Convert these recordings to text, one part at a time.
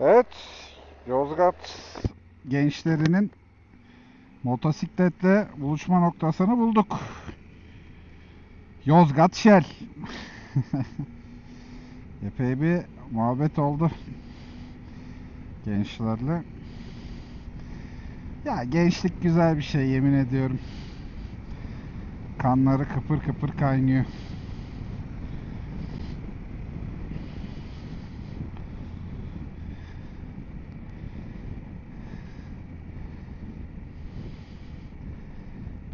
Evet, Yozgat gençlerinin motosikletle buluşma noktasını bulduk. Yozgat Shell. Epey bir muhabbet oldu gençlerle. Ya gençlik güzel bir şey yemin ediyorum. Kanları kıpır kıpır kaynıyor.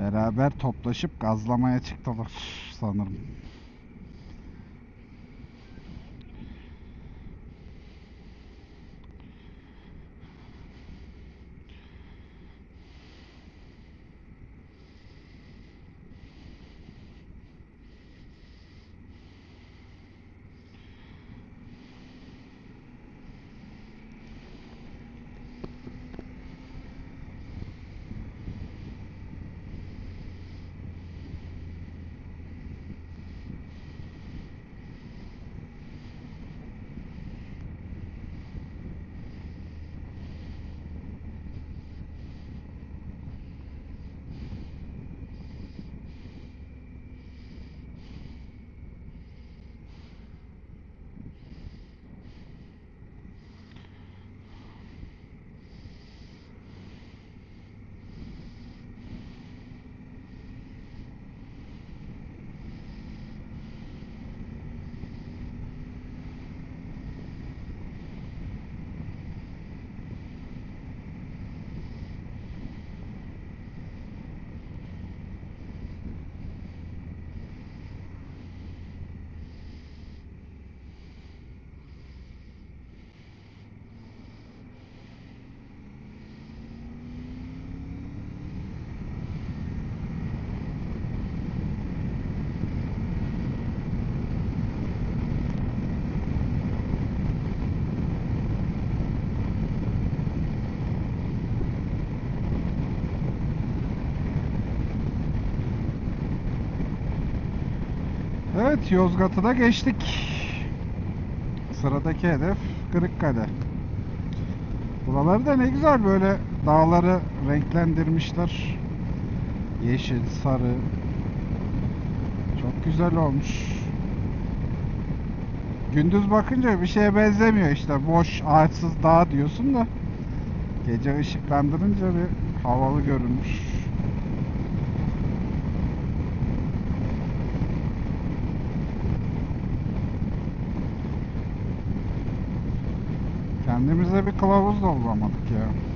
Beraber toplaşıp gazlamaya çıktılar sanırım. Evet Yozgat'ı da geçtik. Sıradaki hedef Kırıkkale. Buraları da ne güzel böyle dağları renklendirmişler. Yeşil, sarı. Çok güzel olmuş. Gündüz bakınca bir şeye benzemiyor işte. Boş, ağaçsız dağ diyorsun da gece ışıklandırınca bir havalı görünmüş. Kendimize bir kılavuz da bulamadık ya.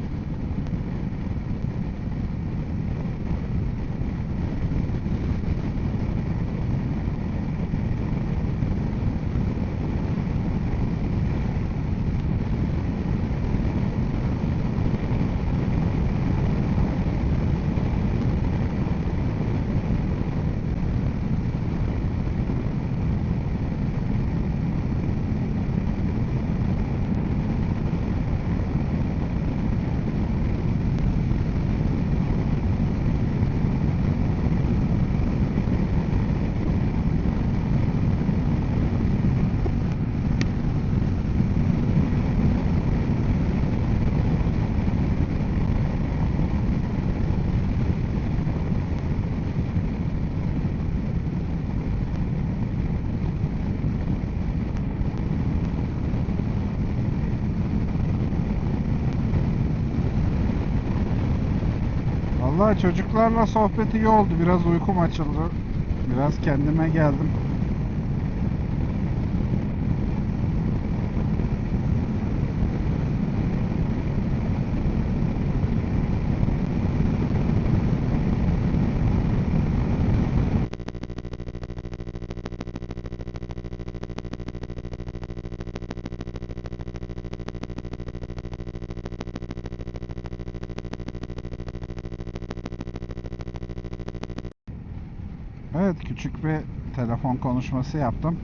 Vallahi çocuklarla sohbet iyi oldu. Biraz uykum açıldı. Biraz kendime geldim. Evet küçük bir telefon konuşması yaptım.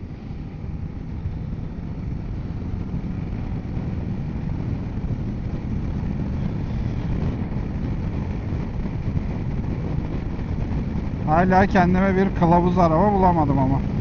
Hala kendime bir kılavuz araba bulamadım ama.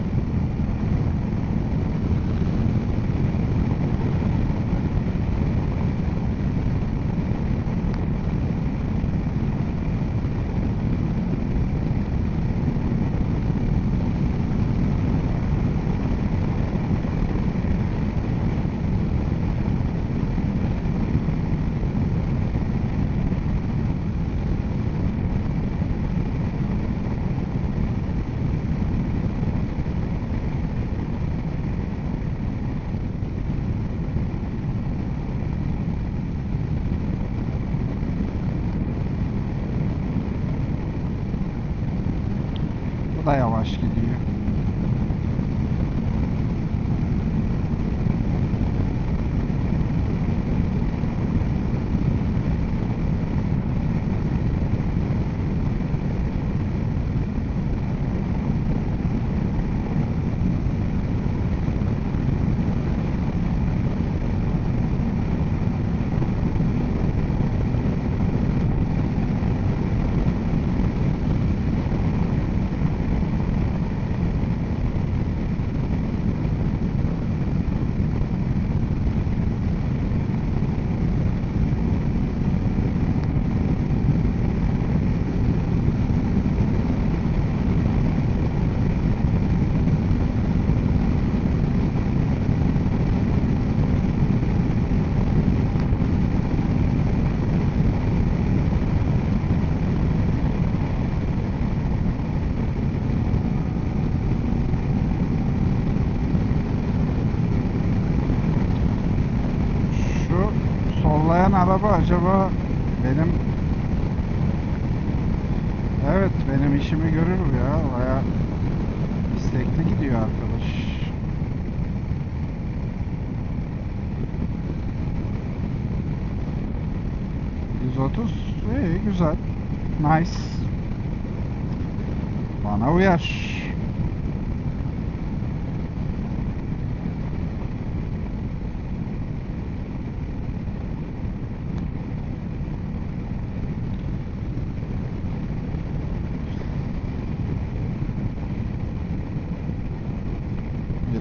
Sollayan araba acaba benim Evet benim işimi görür bu ya. Baya istekli gidiyor arkadaş. ...130... iyi güzel. Nice. Bana uyar.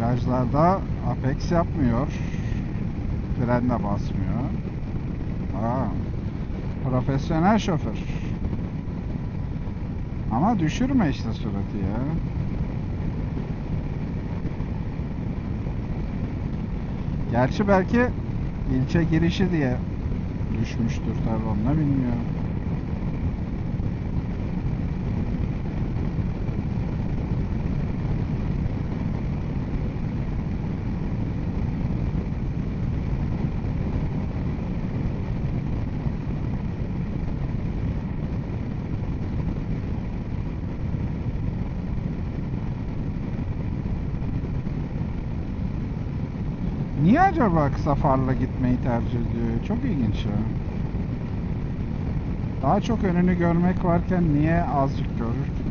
Virajlarda apex yapmıyor. Fren de basmıyor. Aa, profesyonel şoför. Ama düşürme işte suratı ya. Gerçi belki ilçe girişi diye düşmüştür tabi onu da bilmiyorum. Niye acaba kısa farla gitmeyi tercih ediyor? Çok ilginç ya. Daha çok önünü görmek varken niye azıcık görür ki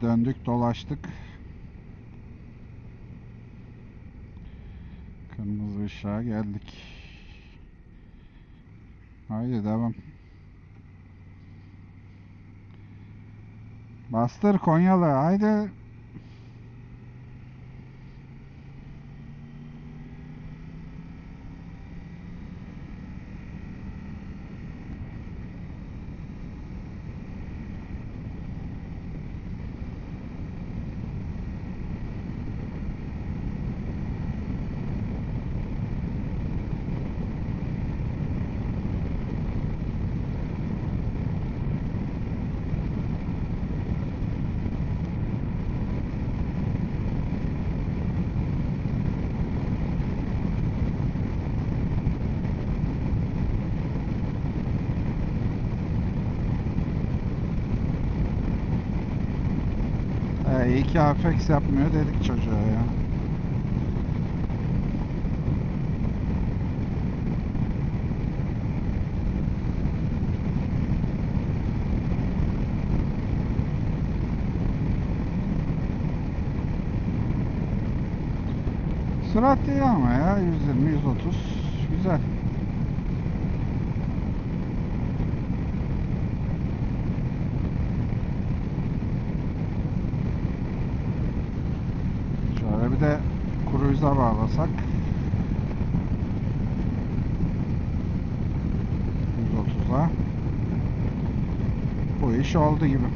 döndük dolaştık. Kırmızı ışığa geldik. Haydi devam. Bastır Konyalı haydi. İyi ki Apex yapmıyor dedik çocuğa ya. Sürat değil ama ya 120 130 güzel. Şöyle bir de bağlasak 130'a bu iş oldu gibi.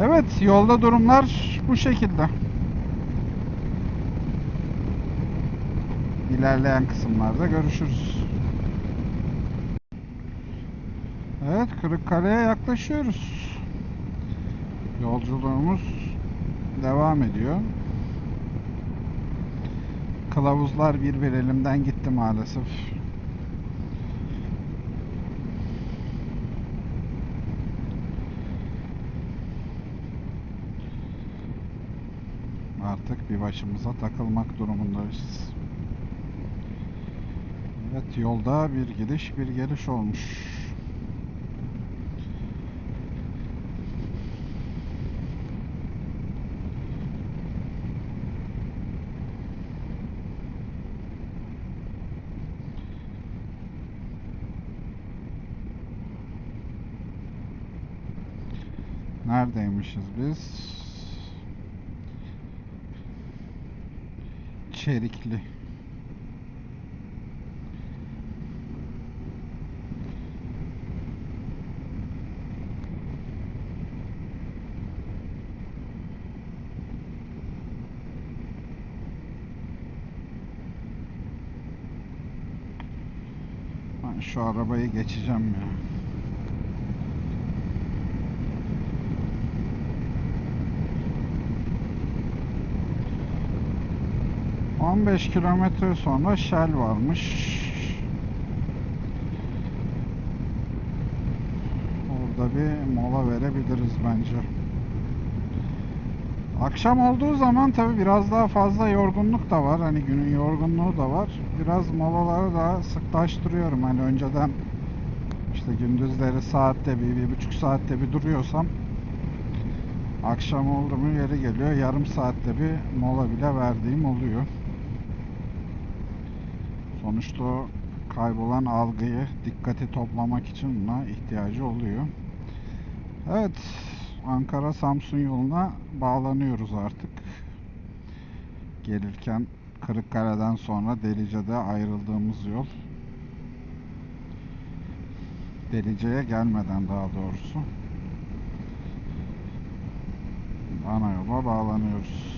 Evet, yolda durumlar bu şekilde. İlerleyen kısımlarda görüşürüz. Evet, Kırıkkale'ye yaklaşıyoruz. Yolculuğumuz devam ediyor. Kılavuzlar bir bir elimden gitti maalesef. Artık bir başımıza takılmak durumundayız. Evet yolda bir gidiş bir geliş olmuş. Neredeymişiz biz? Çerikli. Şu arabayı geçeceğim ya. On beş kilometre sonra Shell varmış. Orada bir mola verebiliriz bence. Akşam olduğu zaman tabi biraz daha fazla yorgunluk da var. Hani günün yorgunluğu da var. Biraz molaları daha sıklaştırıyorum. Hani önceden işte gündüzleri saatte bir, bir buçuk saatte bir duruyorsam akşam oldu mu yeri geliyor. Yarım saatte bir mola bile verdiğim oluyor. Sonuçta kaybolan algıyı, dikkati toplamak için buna ihtiyacı oluyor. Evet, Ankara Samsun yoluna bağlanıyoruz artık. Gelirken Kırıkkale'den sonra Delice'de ayrıldığımız yol. Delice'ye gelmeden daha doğrusu. Ana yola bağlanıyoruz.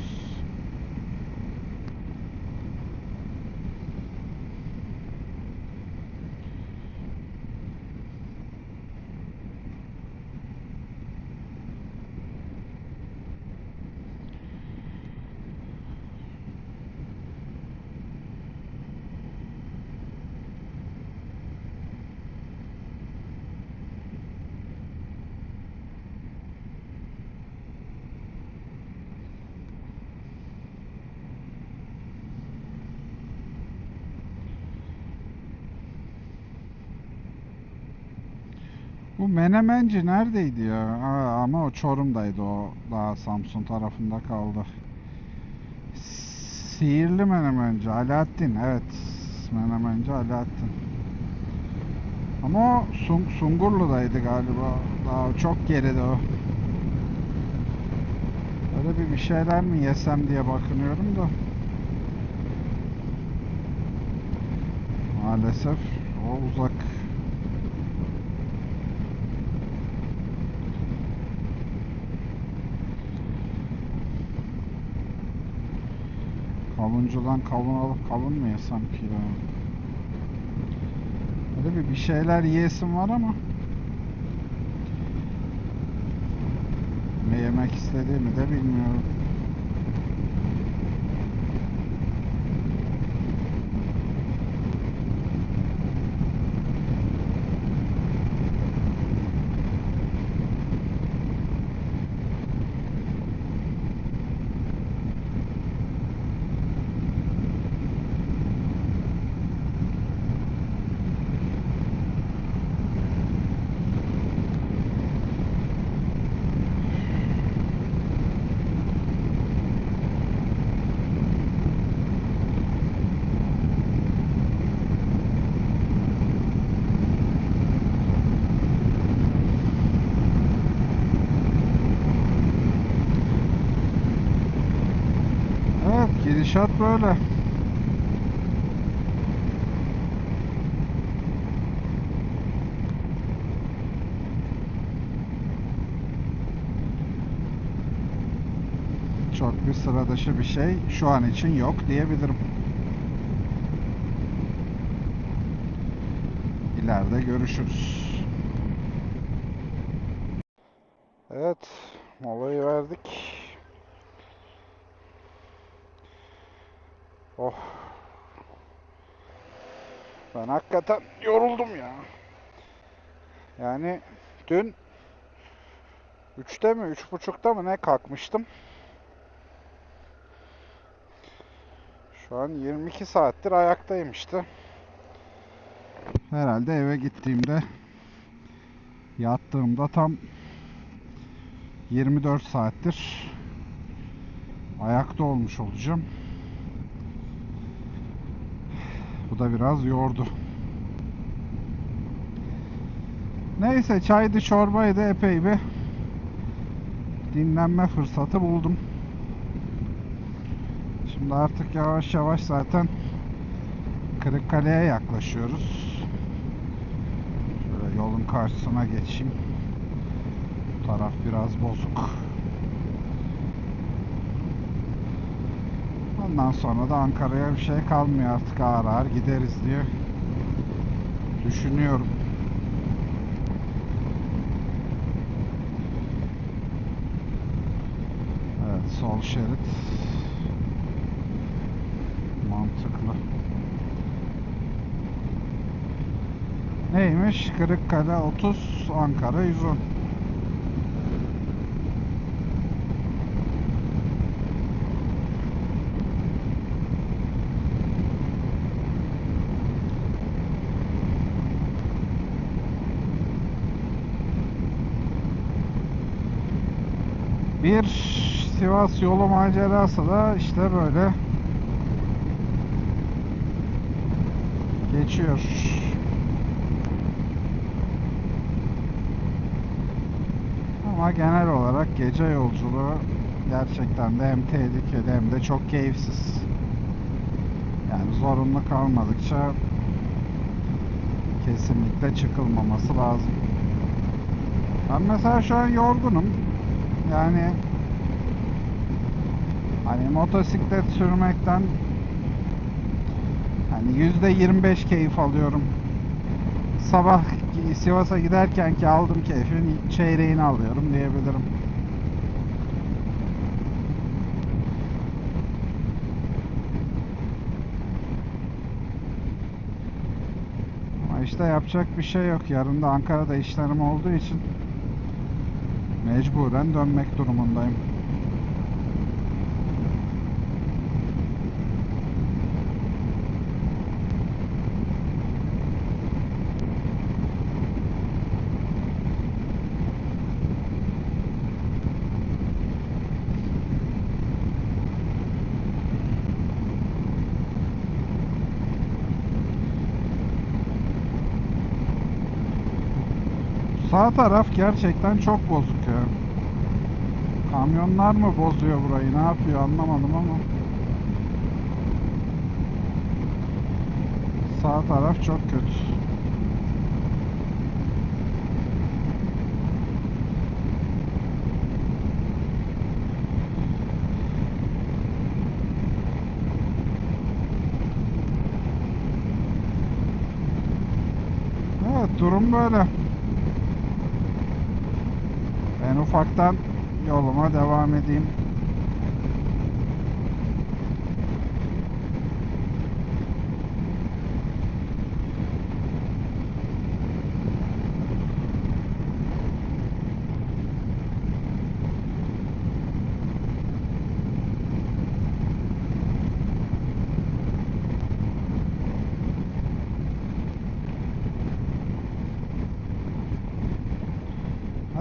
Bu Menemenci neredeydi ya? Ha, ama o Çorum'daydı o. Daha Samsun tarafında kaldı. Sihirli Menemenci. Alaaddin. Evet. Menemenci Alaaddin. Ama o Sun- Sungurlu'daydı galiba. Daha çok geride o. Öyle bir bir şeyler mi yesem diye bakınıyorum da. Maalesef o uzak. Kavuncudan kavun alıp kavun mu yesem ki ya? Öyle bir bir şeyler yiyesim var ama ne yemek istediğimi de bilmiyorum. Evet, gidişat böyle. çok bir sıra dışı bir şey şu an için yok diyebilirim. İleride görüşürüz. Evet, molayı verdik. Oh. Ben hakikaten yoruldum ya. Yani dün 3'te mi 3.30'da mı ne kalkmıştım. Şu an 22 saattir ayaktayım işte. Herhalde eve gittiğimde yattığımda tam 24 saattir ayakta olmuş olacağım. Bu da biraz yordu. Neyse çaydı çorbaydı epey bir dinlenme fırsatı buldum. Şimdi artık yavaş yavaş zaten Kırıkkale'ye yaklaşıyoruz. Şöyle yolun karşısına geçeyim. Bu taraf biraz bozuk. Ondan sonra da Ankara'ya bir şey kalmıyor artık ağır ağır gideriz diye düşünüyorum. Evet sol şerit mantıklı. Neymiş? Kırıkkale 30, Ankara 110. Bir Sivas yolu macerası da işte böyle geçiyor. Ama genel olarak gece yolculuğu gerçekten de hem tehlikeli hem de çok keyifsiz. Yani zorunlu kalmadıkça kesinlikle çıkılmaması lazım. Ben mesela şu an yorgunum. Yani hani motosiklet sürmekten hani yüzde 25 keyif alıyorum. Sabah Sivas'a giderken ki aldım keyfin çeyreğini alıyorum diyebilirim. Ama işte yapacak bir şey yok. Yarın da Ankara'da işlerim olduğu için mecburen dönmek durumundayım. Sağ taraf gerçekten çok bozuk ya. Kamyonlar mı bozuyor burayı ne yapıyor anlamadım ama. Sağ taraf çok kötü. Evet durum böyle. Ben ufaktan yoluma devam edeyim.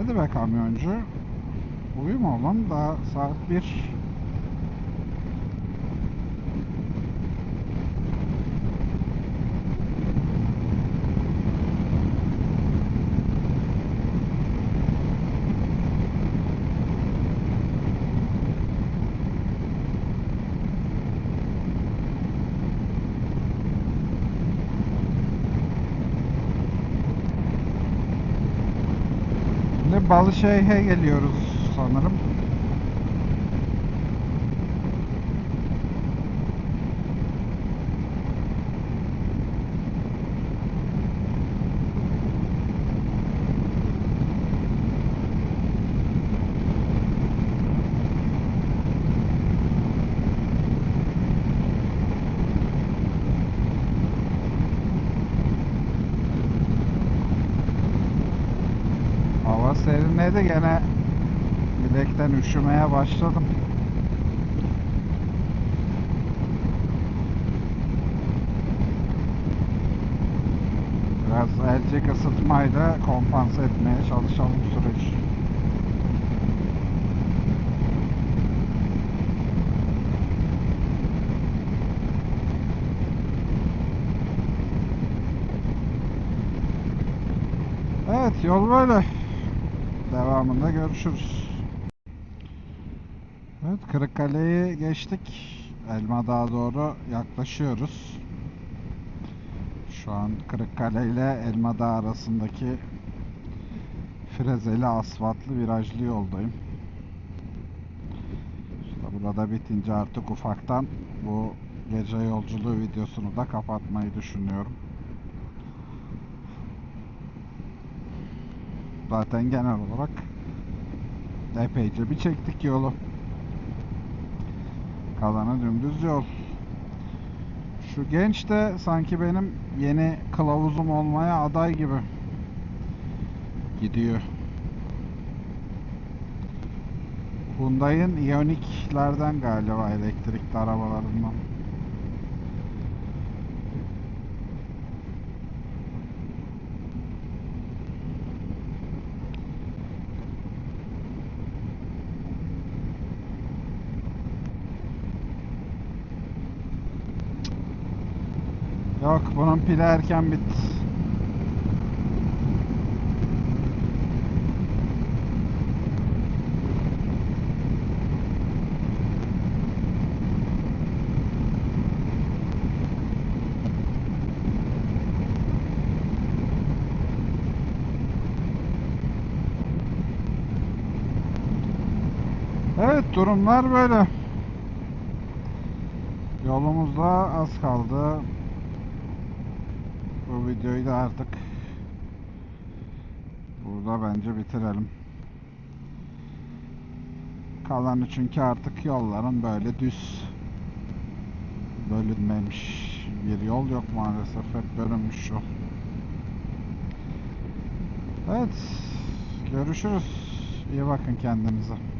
Hadi be kamyoncu. Uyuma lan daha saat 1. Şimdi Balışehir'e geliyoruz sanırım. Serinledi gene bilekten üşümeye başladım. Biraz elcik ısıtmayla kompanse etmeye çalışalım süreci. Evet yol böyle. Devamında görüşürüz. Evet Kırıkkale'yi geçtik. Elmadağ'a doğru yaklaşıyoruz. Şu an Kırıkkale ile Elmadağ arasındaki frezeli asfaltlı virajlı yoldayım. İşte burada bitince artık ufaktan bu gece yolculuğu videosunu da kapatmayı düşünüyorum. Zaten genel olarak epeyce bir çektik yolu. Kalanı dümdüz yol. Şu genç de sanki benim yeni kılavuzum olmaya aday gibi gidiyor. Hyundai'ın Ioniq'lerden galiba elektrikli arabalarından. Yok bunun pili erken bitti. Evet durumlar böyle. Yolumuzda az kaldı. Bu videoyu da artık burada bence bitirelim. Kalanı çünkü artık yolların böyle düz bölünmemiş bir yol yok maalesef hep bölünmüş yol. Evet görüşürüz. İyi bakın kendinize.